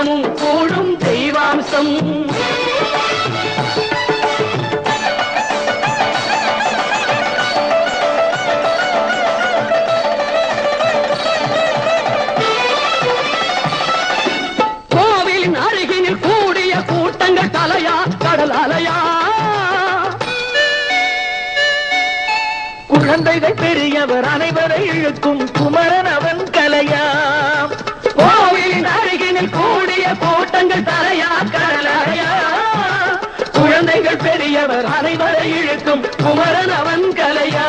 தினமும் கூடும் தெய்வாம்சம். கோவிலின் அருகினில் கூடிய கூட்டங்கள் தலையா கடல் அலையா குழந்தைகள் பெரியவர் அனைவரை இழுக்கும் குமரன் அவன் இழுக்கும் குமரன் அவன் கலையா.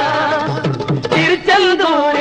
திருச்செந்தூர்